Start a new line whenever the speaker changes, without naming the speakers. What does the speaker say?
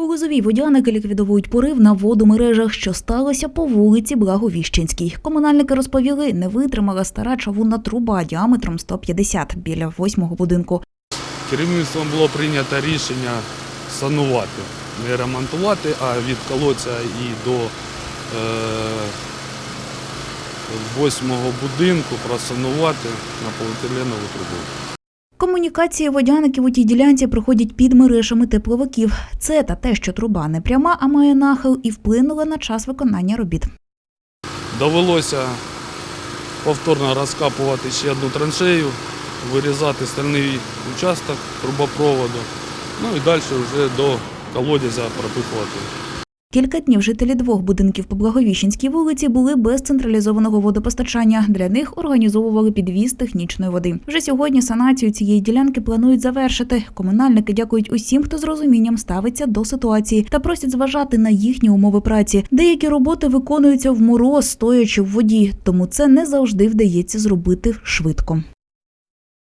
У Лозовій водяники ліквідовують порив на водомережах, що сталося по вулиці Благовіщенській. Комунальники розповіли, не витримала стара чавунна труба діаметром 150 біля восьмого будинку.
Керівництвом було прийнято рішення санувати, не ремонтувати, а від колодця і до е, восьмого будинку просанувати на поліетиленову трубу.
Комунікації водяників у тій ділянці проходять під мережами тепловиків. Це та те, що труба не пряма, а має нахил, і вплинула на час виконання робіт.
Довелося повторно розкапувати ще одну траншею, вирізати стальний участок трубопроводу, ну і далі вже до колодязя пропихувати.
Кілька днів жителі двох будинків по Благовіщенській вулиці були без централізованого водопостачання. Для них організовували підвіз технічної води. Вже сьогодні санацію цієї ділянки планують завершити. Комунальники дякують усім, хто з розумінням ставиться до ситуації та просять зважати на їхні умови праці. Деякі роботи виконуються в мороз, стоячи в воді, тому це не завжди вдається зробити швидко.